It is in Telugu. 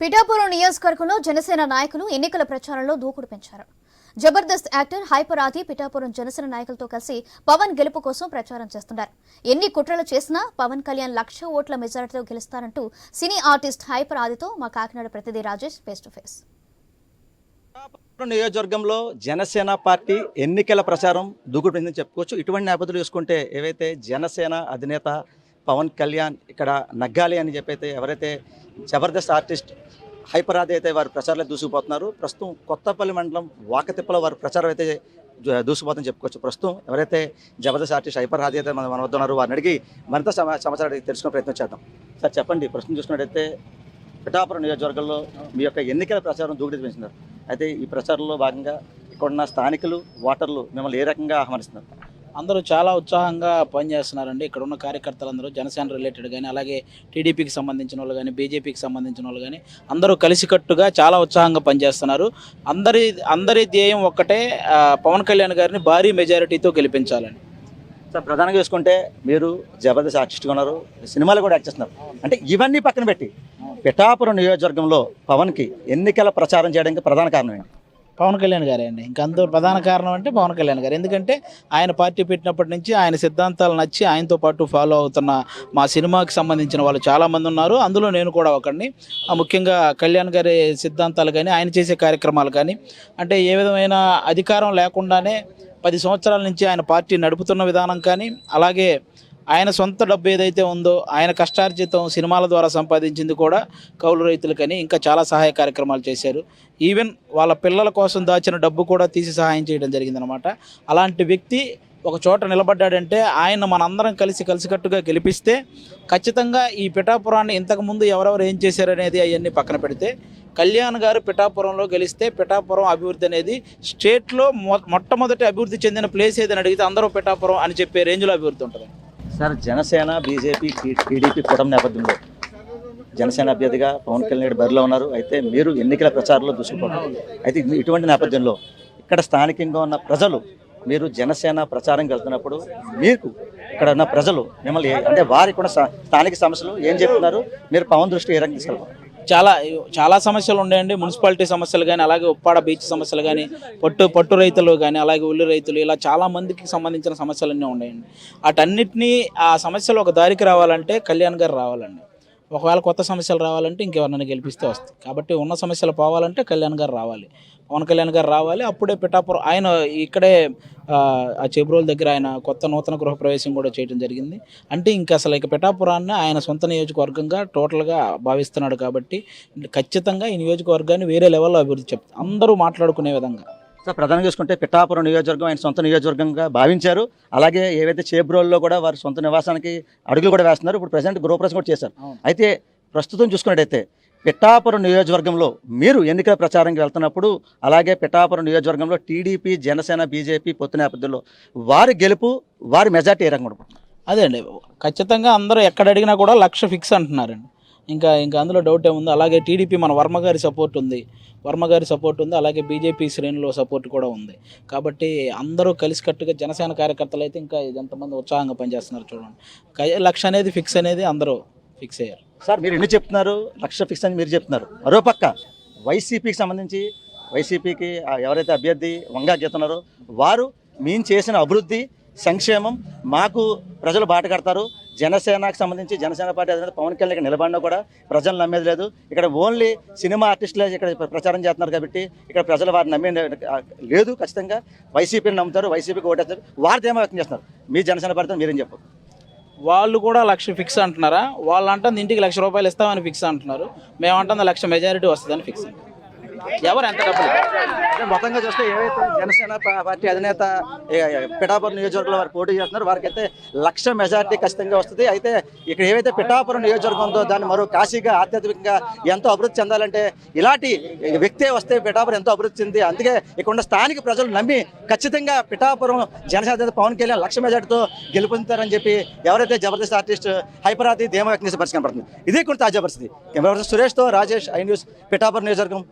పిఠాపురం నియోజకవర్గంలో జనసేన నాయకులు ఎన్నికల ప్రచారంలో దూకుడు పెంచారు. జబర్దస్త్ యాక్టర్ హైపర్ ఆది పిఠాపురం జనసేన నాయకులతో కలిసి పవన్ గెలుపు కోసం ప్రచారం చేస్తున్నారు. ఎన్ని కుట్రలు చేసినా పవన్ కళ్యాణ్ లక్ష ఓట్ల మెజారిటీతో గెలుస్తారంటూ సినీ ఆర్టిస్ట్ హైపర్ ఆదితో మా కాకినాడ ప్రతినిధి రాజేష్ ఫేస్ టు ఫేస్. నియోజకవర్గంలో జనసేన పార్టీ ఎన్నికల ప్రచారం దూకుడుందని చెప్పుకోవచ్చు. ఇటువంటి నేపథ్యంలో చూసుకుంటే ఏవైతే జనసేన అధినేత పవన్ కళ్యాణ్ ఇక్కడ నగ్గాలి అని చెప్పైతే ఎవరైతే జబర్దస్త్ ఆర్టిస్ట్ హైపరాది అయితే వారు ప్రచారంలో దూసుకుపోతున్నారు. ప్రస్తుతం కొత్తపల్లి మండలం వాకతిప్పలో వారి ప్రచారం అయితే దూసుకుపోతుందని చెప్పుకోవచ్చు. ప్రస్తుతం ఎవరైతే జబర్దస్త్ ఆర్టిస్ట్ హైపర్ హాది అయితే మన మన వద్ద ఉన్నారో వారిని అడిగి మరింత సమాచారాన్ని సమాచారం తెలుసుకునే ప్రయత్నం చేద్దాం. సార్ చెప్పండి. ప్రస్తుతం చూసుకున్నట్టయితే పిఠాపురం నియోజకవర్గంలో మీ యొక్క ఎన్నికల ప్రచారం దూకుడు పెంచినారు అయితే ఈ ప్రచారంలో భాగంగా ఇక్కడున్న స్థానికులు ఓటర్లు మిమ్మల్ని ఏ రకంగా ఆహ్వానిస్తున్నారు? అందరూ చాలా ఉత్సాహంగా పనిచేస్తున్నారండి. ఇక్కడ ఉన్న కార్యకర్తలందరూ జనసేన రిలేటెడ్ కానీ అలాగే టీడీపీకి సంబంధించిన వాళ్ళు కానీ బీజేపీకి సంబంధించిన వాళ్ళు కానీ అందరూ కలిసికట్టుగా చాలా ఉత్సాహంగా పనిచేస్తున్నారు. అందరి అందరి ధ్యేయం ఒక్కటే పవన్ కళ్యాణ్ గారిని భారీ మెజారిటీతో గెలిపించాలని సార్ ప్రధానంగా చూసుకుంటే మీరు జబర్దస్త్ ఆర్టిస్ట్గా ఉన్నారు సినిమాలు కూడా యాక్ట్ చేస్తున్నారు. అంటే ఇవన్నీ పక్కన పెట్టి పిఠాపురం నియోజకవర్గంలో పవన్కి ఎన్నికల ప్రచారం చేయడానికి ప్రధాన కారణం ఏంటి? పవన్ కళ్యాణ్ గారే అండి. ఇంకా ప్రధాన కారణం అంటే పవన్ కళ్యాణ్ గారు. ఎందుకంటే ఆయన పార్టీ పెట్టినప్పటి నుంచి ఆయన సిద్ధాంతాలు నచ్చి ఆయనతో పాటు ఫాలో అవుతున్న మా సినిమాకి సంబంధించిన వాళ్ళు చాలామంది ఉన్నారు. అందులో నేను కూడా ఒకడిని. ముఖ్యంగా కళ్యాణ్ గారి సిద్ధాంతాలు కానీ ఆయన చేసే కార్యక్రమాలు కానీ అంటే ఏ విధమైన అధికారం లేకుండానే పది సంవత్సరాల నుంచి ఆయన పార్టీ నడుపుతున్న విధానం కానీ అలాగే ఆయన సొంత డబ్బు ఏదైతే ఉందో ఆయన కష్టార్జితం సినిమాల ద్వారా సంపాదించింది కూడా కౌలు రైతులకని ఇంకా చాలా సహాయ కార్యక్రమాలు చేశారు. ఈవెన్ వాళ్ళ పిల్లల కోసం దాచిన డబ్బు కూడా తీసి సహాయం చేయడం జరిగిందనమాట అలాంటి వ్యక్తి ఒక చోట నిలబడ్డాడంటే ఆయన మనందరం కలిసి కలిసికట్టుగా గెలిపిస్తే ఖచ్చితంగా ఈ పిఠాపురాన్ని ఇంతకుముందు ఎవరెవరు ఏం చేశారనేది అవన్నీ పక్కన పెడితే కళ్యాణ్ గారు పిఠాపురంలో గెలిస్తే పిఠాపురం అభివృద్ధి అనేది స్టేట్లో మొ మొట్టమొదటి అభివృద్ధి చెందిన ప్లేస్ ఏదని అడిగితే అందరూ పిఠాపురం అని చెప్పే రేంజ్లో అభివృద్ధి ఉంటుంది. సార్ జనసేన బీజేపీ టీడీపీ కూటమి నేపథ్యంలో జనసేన అభ్యర్థిగా పవన్ కళ్యాణ్ గారు బరిలో ఉన్నారు. అయితే మీరు ఎన్నికల ప్రచారంలో దూసుకుపోతారు. అయితే ఇటువంటి నేపథ్యంలో ఇక్కడ స్థానికంగా ఉన్న ప్రజలు మీరు జనసేన ప్రచారం వెళ్తున్నప్పుడు మీకు ఇక్కడ ఉన్న ప్రజలు మిమ్మల్ని ఏ- అంటే వారికి కూడా స్థానిక సమస్యలు ఏం చెప్తున్నారు? మీరు పవన్ దృష్టి ఏ రకంగా తీసుకెళ్ళారు చాలా చాలా సమస్యలు ఉన్నాయండి. మున్సిపాలిటీ సమస్యలు కానీ అలాగే ఉప్పాడ బీచ్ సమస్యలు కానీ పట్టు పట్టు రైతులు కానీ అలాగే ఉల్లి రైతులు ఇలా చాలా మందికి సంబంధించిన సమస్యలన్నీ ఉన్నాయండి. వాటన్నిటినీ ఆ సమస్యలు ఒక దారికి రావాలంటే కళ్యాణ్ గారు రావాలండి. ఒకవేళ కొత్త సమస్యలు రావాలంటే ఇంకెవరినైనా గెలిపిస్తే వస్తాయి కాబట్టి ఉన్న సమస్యలు పోవాలంటే కళ్యాణ్ గారు రావాలి. పవన్ కళ్యాణ్ గారు రావాలి. అప్పుడే పిఠాపురం ఆయన ఇక్కడే ఆ, చెబ్రోల్ దగ్గర ఆయన కొత్త నూతన గృహప్రవేశం కూడా చేయడం జరిగింది. అంటే ఇంకా అసలు ఇక పిఠాపురాన్ని ఆయన సొంత నియోజకవర్గంగా టోటల్గా భావిస్తున్నాడు కాబట్టి ఖచ్చితంగా ఈ నియోజకవర్గాన్ని వేరే లెవెల్లో అభివృద్ధి చెప్తారు అందరూ మాట్లాడుకునే విధంగా. సార్ ప్రధానంగా చూసుకుంటే పిఠాపురం నియోజకవర్గం ఆయన సొంత నియోజకవర్గంగా భావించారు. అలాగే ఏవైతే చేబ్రోల్లో కూడా వారి సొంత నివాసానికి అడుగులు కూడా వేస్తున్నారు. ఇప్పుడు ప్రజెంట్ గృహప్రవేశం కూడా చేశారు. అయితే ప్రస్తుతం చూసుకున్నట్టయితే పిఠాపురం నియోజకవర్గంలో మీరు ఎన్నికల ప్రచారంకి వెళ్తున్నప్పుడు అలాగే పిఠాపురం నియోజకవర్గంలో టీడీపీ జనసేన బీజేపీ పొత్తు నేపథ్యంలో వారి గెలుపు వారి మెజార్టీ ఏ రంగం అదే అండి. ఖచ్చితంగా అందరూ ఎక్కడ అడిగినా కూడా లక్ష ఫిక్స్ అంటున్నారండి. ఇంకా ఇంకా అందులో డౌట్ ఏముంది అలాగే టీడీపీ మన వర్మ గారి సపోర్ట్ ఉంది. వర్మ గారి సపోర్ట్ ఉంది. అలాగే బీజేపీ శ్రేణులో సపోర్ట్ కూడా ఉంది. కాబట్టి అందరూ కలిసికట్టుగా జనసేన కార్యకర్తలు అయితే ఇంకా ఎంతమంది ఉత్సాహంగా పనిచేస్తున్నారు చూడండి. లక్ష అనేది ఫిక్స్ అనేది అందరూ ఫిక్స్ అయ్యారు. సార్ మీరు ఎన్ని చెప్తున్నారు? లక్ష ఫిక్స్ అని మీరు చెప్తున్నారు. మరోపక్క వైసీపీకి సంబంధించి వైసీపీకి ఎవరైతే అభ్యర్థి వంగా గీతున్నారో వారు మేము చేసిన అభివృద్ధి సంక్షేమం మాకు ప్రజలు బాట కడతారు. జనసేనకు సంబంధించి జనసేన పార్టీ అధినేత పవన్ కళ్యాణ్ ఇక్కడ నిలబడినా కూడా ప్రజలు నమ్మేది లేదు. ఇక్కడ ఓన్లీ సినిమా ఆర్టిస్టులే ఇక్కడ ప్రచారం చేస్తున్నారు కాబట్టి ఇక్కడ ప్రజలు వారిని నమ్మే లేదు ఖచ్చితంగా. వైసీపీని నమ్ముతారు వైసీపీకి ఓటేస్తారు. వారు ఏమో వ్యక్తం చేస్తున్నారు. మీ జనసేన పార్టీతో మీరేం చెప్పు వాళ్ళు కూడా లక్ష ఫిక్స్ అంటున్నారా? వాళ్ళు అంటే ఇంటికి లక్ష రూపాయలు ఇస్తామని ఫిక్స్ అంటున్నారు. మేము అంటే లక్ష మెజారిటీ వస్తుందని ఫిక్స్ ఎవరు ఎంత డబ్బులు? మొత్తంగా చూస్తే ఏవైతే జనసేన పార్టీ అధినేత పిఠాపురం నియోజకవర్గంలో వారు పోటీ చేస్తున్నారు వారికైతే లక్ష మెజార్టీ ఖచ్చితంగా వస్తుంది. అయితే ఇక్కడ ఏవైతే పిఠాపురం నియోజకవర్గం ఉందో దాన్ని మరో కాశీగా ఆధ్యాత్మికంగా ఎంతో అభివృద్ధి చెందాలంటే ఇలాంటి వ్యక్తే వస్తే పిఠాపురం ఎంతో అభివృద్ధి చెంది అందుకే ఇక్కడ ఉన్న స్థానిక ప్రజలు నమ్మి ఖచ్చితంగా పిఠాపురం జనసేన పవన్ కళ్యాణ్ లక్ష మెజార్టీతో గెలుపొందుతారని చెప్పి ఎవరైతే జబర్దస్త్ ఆర్టిస్ట్ హైపరాతి ధీమ వ్యక్తం చేసే పరిస్థితి కనపడుతుంది ఇదే కొన్ని తాజా పరిస్థితి. కెమెరా సురేష్తో రాజేష్ ఐ న్యూస్ పిఠాపురం నియోజకవర్గం.